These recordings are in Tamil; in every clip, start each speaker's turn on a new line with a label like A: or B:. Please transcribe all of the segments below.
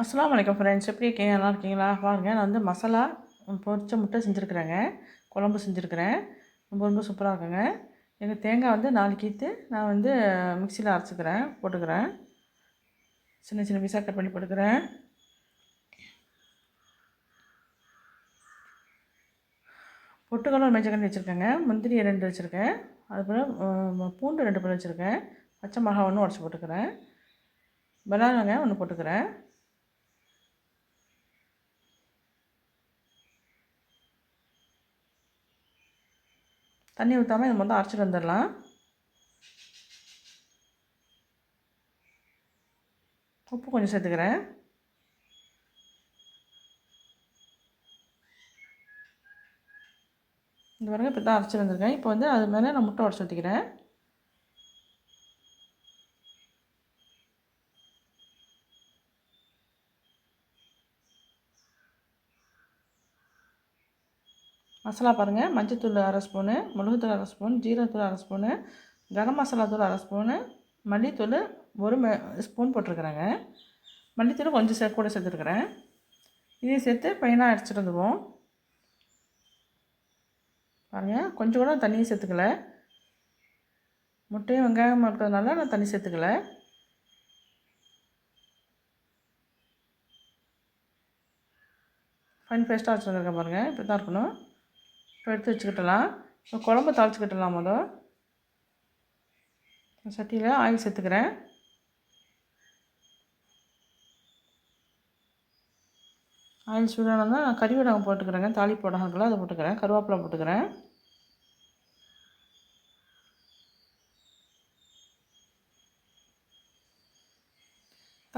A: அஸ்லாம் வலைக்கம் ஃப்ரெண்ட்ஸ் எப்படி இருக்கீங்க? நல்லா இருக்கீங்களா? பாருங்க நான் வந்து மசாலா பொரிச்ச முட்டை செஞ்சுருக்குறேங்க. குழம்பு செஞ்சுருக்கிறேன். ரொம்ப ரொம்ப சூப்பராக இருக்குங்க. எங்கள் தேங்காய் வந்து நாலு கீற்று நான் வந்து மிக்சியில் அரைச்சிக்கிறேன் போட்டுக்கிறேன். சின்ன சின்ன பீஸாக கட் பண்ணி போட்டுக்கிறேன். பொட்டுக்கடலை ஒரு மேஜக்கண்ணி வச்சுருக்கேங்க. முந்திரி ரெண்டு வச்சுருக்கேன். அதுபோல் பூண்டு ரெண்டு பழம் வச்சுருக்கேன். பச்சை மிளகா ஒன்று உடச்சி போட்டுக்கிறேன். பனானாங்க ஒன்று போட்டுக்கிறேன். தண்ணி ஊற்றாமல் இது மொத்தம் அரைச்சிட்டு வந்துடலாம். உப்பு கொஞ்சம் சேர்த்துக்கிறேன். இந்த பாருங்கள் இப்போ தான் அரைச்சிட்டு வந்திருக்கேன். இப்போ வந்து அது மேலே நான் முட்டை உடச்சி ஊற்றிக்கிறேன் மசாலா பாருங்கள் மஞ்சத்தூள் அரை ஸ்பூனு மிளகுத்தூள் அரை ஸ்பூன் ஜீரகத்தூள் அரை ஸ்பூனு கரம் மசாலா தூள் அரை ஸ்பூனு மல்லித்தூள் ஒரு ஸ்பூன் போட்டிருக்கிறேங்க. மல்லித்தூள் கொஞ்சம் சே கூட சேர்த்துருக்குறேன். இதையும் சேர்த்து பையனாக அரைச்சிட்டு வந்துடுவோம் பாருங்கள் கொஞ்சம் கூட தண்ணியும் சேர்த்துக்கல. முட்டையும் வெங்காயம் இருக்கிறதுனால நான் தண்ணி சேர்த்துக்கல. ஃபைன் பேஸ்ட்டாக வச்சுருந்துருக்கேன் பாருங்கள் இப்படி தான் இருக்கணும். இப்போ எடுத்து வச்சுக்கிட்டலாம். இப்போ குழம்பு தாளிச்சுக்கிட்டலாம் மொதல். சட்டியில் ஆயில் சேர்த்துக்கிறேன். ஆயில் சூடானதான் நான் கறிவடகம் போட்டுக்கிறேங்க. தாலி போடகங்கள அதை போட்டுக்கிறேன். கருவேப்பிலை போட்டுக்கிறேன்.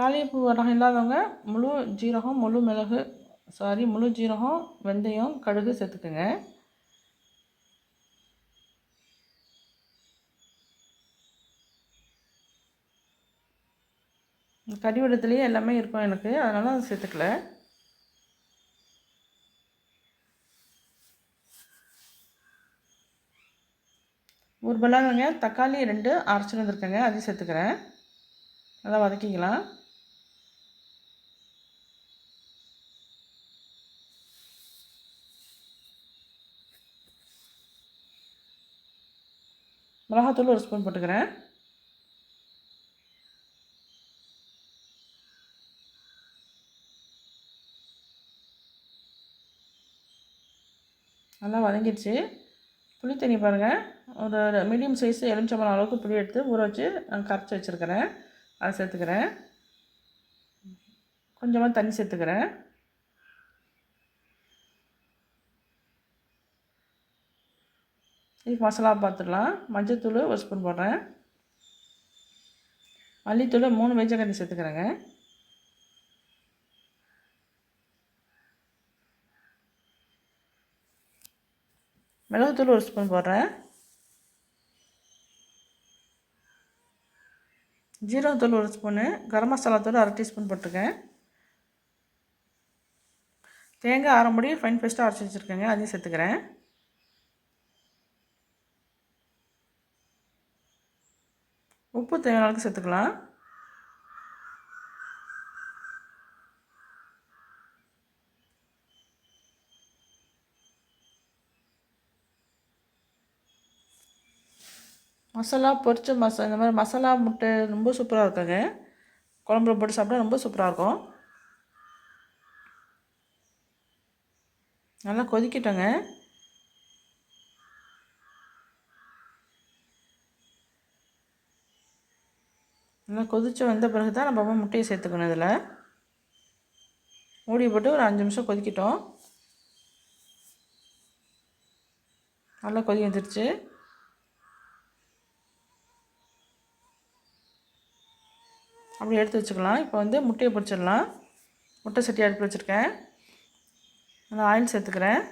A: தாளிப்பு வடகம் இல்லாதவங்க முழு ஜீரகம் முழு மிளகு சாரி முழு ஜீரகம் வெந்தயம் கடுகு சேர்த்துக்குங்க. கறிவடத்துலேயே எல்லாமே இருக்கும் எனக்கு. அதனால் அதை சேர்த்துக்கல. ஒரு பல்லாங்க தக்காளி ரெண்டு அரைச்சிட்டு வந்திருக்கேங்க. அதையும் சேர்த்துக்கிறேன். நல்லா வதக்கிக்கலாம். மிளகாத்தூள் ஒரு ஸ்பூன் போட்டுக்கிறேன். நல்லா வதங்கிடுச்சு. புளி தண்ணி பாருங்கள் ஒரு மீடியம் சைஸ் எலுமிச்சம்பழம் அளவுக்கு புளி எடுத்து ஊற வச்சு கரைச்சி வச்சுருக்கிறேன். அதை சேர்த்துக்கிறேன். கொஞ்சமாக தண்ணி சேர்த்துக்கிறேன். இதுக்கு மசாலா பார்த்துடலாம் மஞ்சத்தூள் ஒரு ஸ்பூன் போடுறேன். மல்லித்தூள் மூணு வெஜ்ஜக்கண்ணி சேர்த்துக்கிறேங்க. மிளகுத்தூள் ஒரு ஸ்பூன் போடுறேன். ஜீரகத்தூள் ஒரு ஸ்பூனு. கரம் மசாலா தூள் அரை டீஸ்பூன் போட்டிருக்கேன். தேங்காய் அரை முடி ஃபைன் பேஸ்ட்டாக அரைச்சி வச்சுருக்கேங்க. அதையும் சேர்த்துக்கிறேன். உப்பு தேவையான அளவுக்கு சேர்த்துக்கலாம். மசாலா பொரிச்ச மசா இந்த மாதிரி மசாலா முட்டை ரொம்ப சூப்பராக இருக்குங்க. குழம்புல போட்டு சாப்பிட்டா ரொம்ப சூப்பராக இருக்கும். நல்லா கொதிக்கிட்டோங்க. நல்லா கொதித்து வந்த பிறகு தான் நம்ம முட்டையை சேர்த்துக்கணும் இதில். மூடி போட்டு ஒரு அஞ்சு நிமிஷம் கொதிக்கிட்டோம். நல்லா கொதி வந்துருச்சு. அப்படி எடுத்து வச்சுக்கலாம். இப்போ வந்து முட்டையை பொரிச்சிடலாம். முட்டை சட்டி அடுப்பு வச்சுருக்கேன். அந்த ஆயில் சேர்த்துக்கிறேன்.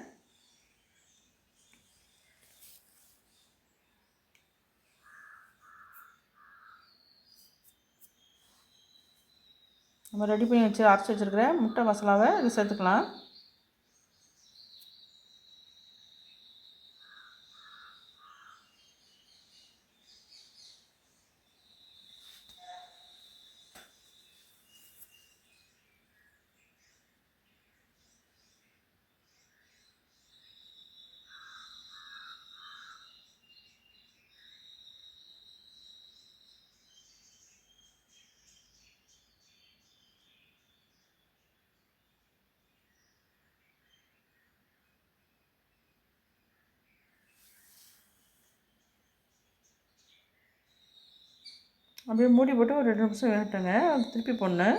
A: நம்ம ரெடி பண்ணி வச்சு அரைச்சி வச்சுருக்கிற முட்டை மசாலாவை இது சேர்த்துக்கலாம். அப்படியே மூடி போட்டு ஒரு ரெண்டு நிமிஷம் வேகட்டுங்க அது திருப்பி போடணும்.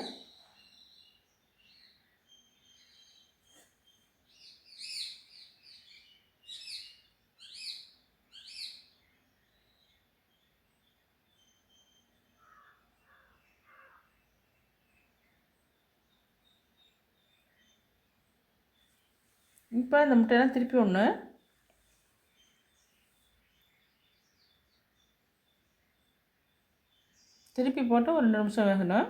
A: இப்போ இந்த முட்டையெல்லாம் திருப்பி ஒன்று திருப்பி போட்டு ஒரு ரெண்டு நிமிஷம் வேகணும்.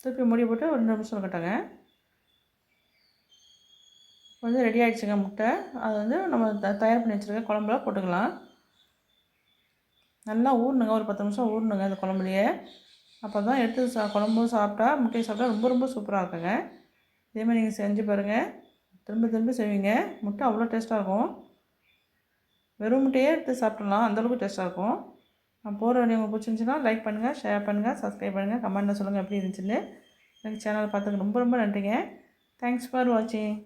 A: திருப்பி மூடி போட்டு ஒரு ரெண்டு நிமிஷம் இருக்கட்டங்க வந்து ரெடி ஆகிடுச்சுங்க முட்டை. அது வந்து நம்ம த தயார் பண்ணி வச்சுருக்க குழம்புல போட்டுக்கலாம். நல்லா ஊறணுங்க. ஒரு பத்து நிமிஷம் ஊறணுங்க அந்த குழம்புலையே. அப்போ தான் எடுத்து சா குழம்பும் சாப்பிட்டா முட்டையை சாப்பிட்டா ரொம்ப ரொம்ப சூப்பராக இருக்குங்க. இதேமாதிரி நீங்கள் செஞ்சு பாருங்கள் திரும்ப திரும்ப செய்வீங்க. முட்டை அவ்வளோ டேஸ்ட்டாக இருக்கும். வெறும் முட்டையே எடுத்து சாப்பிட்லாம் அந்தளவுக்கு டேஸ்ட்டாக இருக்கும். நான் போகிற வழி உங்களுக்கு பிடிச்சிருந்துச்சுன்னா லைக் பண்ணுங்கள் ஷேர் பண்ணுங்கள் சப்ஸ்கிரைப் பண்ணுங்கள் கமெண்ட்டில் சொல்லுங்கள் எப்படி இருந்துச்சுன்னு. எனக்கு சேனலை பார்த்துக்க ரொம்ப ரொம்ப நன்றிங்க. தேங்க்ஸ் ஃபார் வாட்சிங்